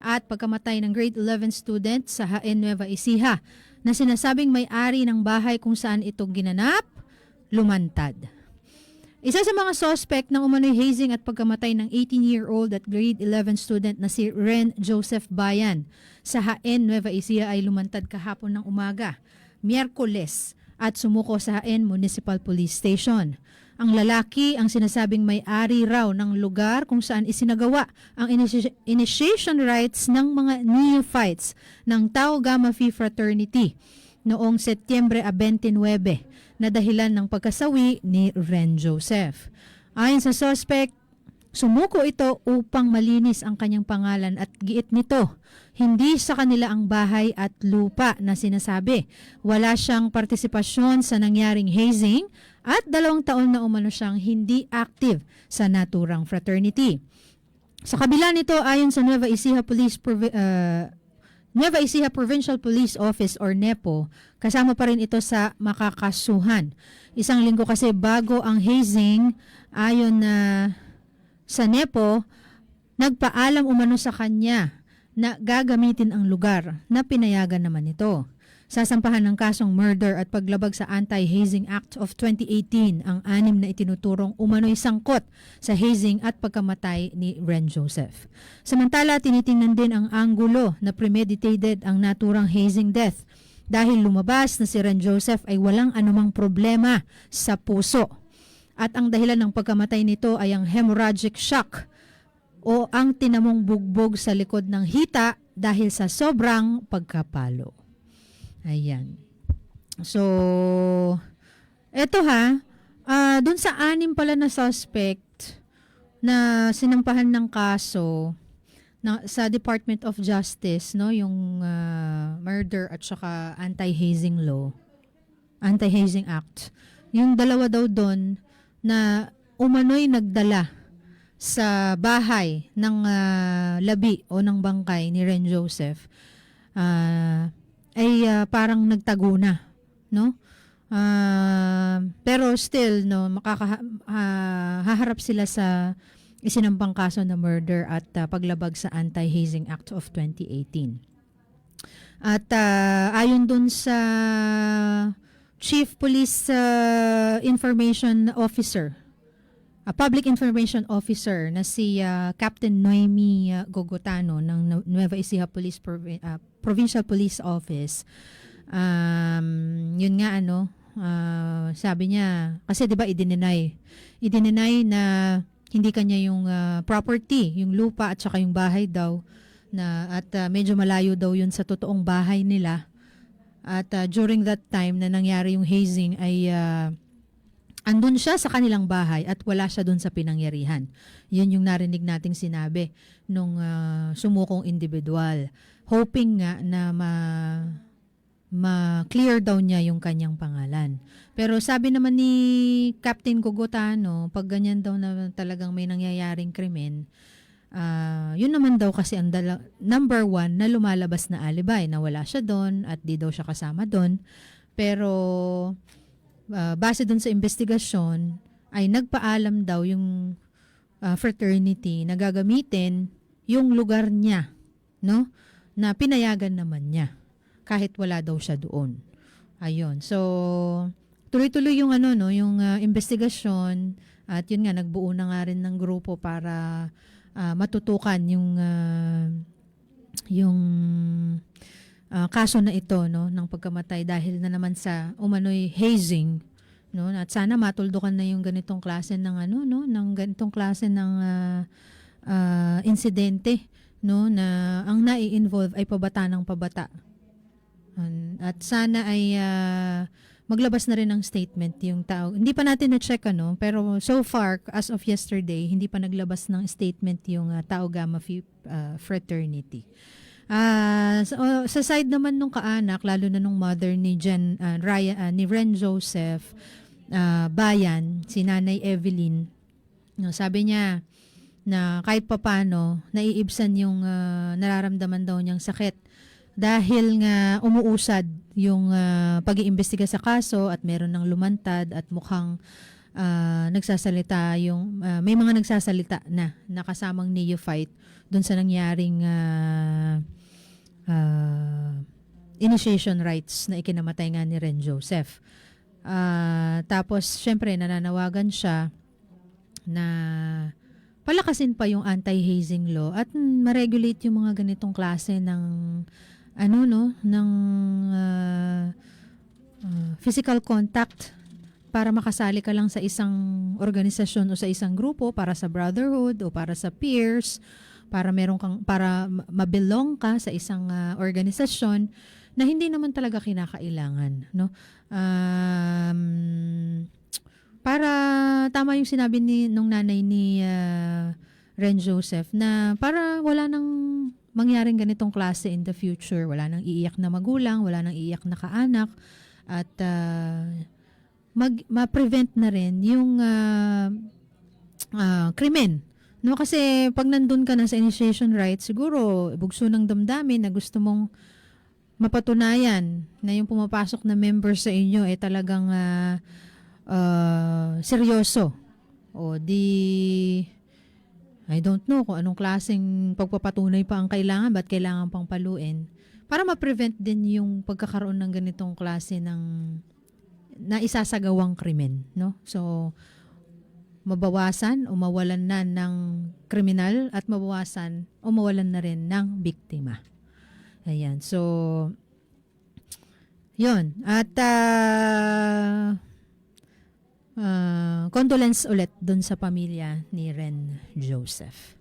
at pagkamatay ng grade 11 student sa Haen Nueva Ecija na sinasabing may-ari ng bahay kung saan ito ginanap, lumantad. Isa sa mga suspect ng umano'y hazing at pagkamatay ng 18-year-old at grade 11 student na si Ren Joseph Bayan sa Haen Nueva Ecija ay lumantad kahapon ng umaga, Miyerkules, at sumuko sa Haen Municipal Police Station. Ang lalaki ang sinasabing may-ari raw ng lugar kung saan isinagawa ang initi- initiation rites ng mga neophytes ng Tau Gamma Phi Fraternity noong Setyembre 29 na dahilan ng pagkasawi ni Ren Joseph. Ayon sa suspect, sumuko ito upang malinis ang kanyang pangalan at giit nito, hindi sa kanila ang bahay at lupa na sinasabi. Wala siyang partisipasyon sa nangyaring hazing at dalawang taon na umano siyang hindi active sa naturang fraternity. Sa kabila nito, ayon sa Nueva Ecija Police Provi- uh, Nueva Ecija Provincial Police Office or NEPO, kasama pa rin ito sa makakasuhan. Isang linggo kasi bago ang hazing, ayon na sa NEPO, nagpaalam umano sa kanya na gagamitin ang lugar na pinayagan naman ito. Sasampahan ng kasong murder at paglabag sa Anti-Hazing Act of 2018 ang anim na itinuturong umano'y sangkot sa hazing at pagkamatay ni Ren Joseph. Samantala, tinitingnan din ang anggulo na premeditated ang naturang hazing death dahil lumabas na si Ren Joseph ay walang anumang problema sa puso. At ang dahilan ng pagkamatay nito ay ang hemorrhagic shock o ang tinamong bugbog sa likod ng hita dahil sa sobrang pagkapalo. Ayan. So, eto ha, ah dun sa anim pala na suspect na sinampahan ng kaso na, sa Department of Justice, no, yung ah, murder at saka anti-hazing law, anti-hazing act. Yung dalawa daw doon na umano'y nagdala sa bahay ng ah, labi o ng bangkay ni Ren Joseph ah, ay ah, parang nagtago na, no? Ah, pero still no makaka ah, haharap sila sa isinampang kaso na murder at ah, paglabag sa Anti-Hazing Act of 2018. At ah, ayon dun sa Chief Police ah, Information Officer a public information officer na si ah, Captain Noemi ah, Gogotano ng Nu- Nueva Ecija Police Provi- ah, Provincial Police Office. Um, yun nga ano, ah, sabi niya kasi 'di ba i-deny. I-deny na hindi kanya yung ah, property, yung lupa at saka yung bahay daw na at ah, medyo malayo daw yun sa totoong bahay nila. At ah, during that time na nangyari yung hazing ay ah, andun siya sa kanilang bahay at wala siya dun sa pinangyarihan. Yun yung narinig nating sinabi nung ah, sumukong individual. Hoping nga na ma ma-clear daw niya yung kanyang pangalan. Pero sabi naman ni Captain Gogotano, pag ganyan daw na talagang may nangyayaring krimen, ah, yun naman daw kasi ang dala- number one na lumalabas na alibay na wala siya doon at di daw siya kasama doon. Pero ah, base dun sa investigasyon ay nagpaalam daw yung ah, fraternity na gagamitin yung lugar niya, no? Na pinayagan naman niya kahit wala daw siya doon. Ayun. So tuloy-tuloy yung ano no, yung ah, investigasyon at yun nga nagbuo na nga rin ng grupo para ah, matutukan yung ah, yung ah, kaso na ito no ng pagkamatay dahil na naman sa umano'y hazing no at sana matuldukan na yung ganitong klase ng ano no ng ganitong klase ng ah, ah, insidente no na ang nai-involve ay pabata ng pabata at sana ay ah, maglabas na rin ng statement yung tao. Hindi pa natin na-check ano, pero so far, as of yesterday, hindi pa naglabas ng statement yung ah, Tau Gamma Phi ah, Fraternity. Ah, sa, sa side naman nung kaanak, lalo na nung mother ni Jen, ah, Ryan, ah, ni Ren Joseph ah, Bayan, si Nanay Evelyn, no, sabi niya na kahit papano, naiibsan yung ah, nararamdaman daw niyang sakit dahil nga umuusad yung ah, pag-iimbestiga sa kaso at meron ng lumantad at mukhang ah, nagsasalita yung ah, may mga nagsasalita na nakasamang neophyte doon sa nangyaring ah, ah, initiation rites na ikinamatay nga ni Ren Joseph. Ah, tapos syempre nananawagan siya na palakasin pa yung anti-hazing law at ma-regulate yung mga ganitong klase ng ano no ng ah, ah, physical contact para makasali ka lang sa isang organisasyon o sa isang grupo para sa brotherhood o para sa peers para meron kang para ma- mabelong ka sa isang ah, organisasyon na hindi naman talaga kinakailangan no? Um, para tama yung sinabi ni nung nanay ni ah, Ren Joseph na para wala nang mangyaring ganitong klase in the future. Wala nang iiyak na magulang wala nang iiyak na kaanak at ah, mag ma-prevent na rin yung ah, ah, krimen no kasi pag nandun ka na sa initiation rites siguro bugso ng damdamin na gusto mong mapatunayan na yung pumapasok na member sa inyo ay talagang ah, ah, seryoso. O di I don't know kung anong klaseng pagpapatunay pa ang kailangan ba't kailangan pang paluin? Para ma-prevent din yung pagkakaroon ng ganitong klase ng na isasagawang krimen no? So mabawasan o mawalan na ng kriminal at mabawasan o mawalan na rin ng biktima. Ayan so yon at ah, ah, condolence ulit dun sa pamilya ni Ren Joseph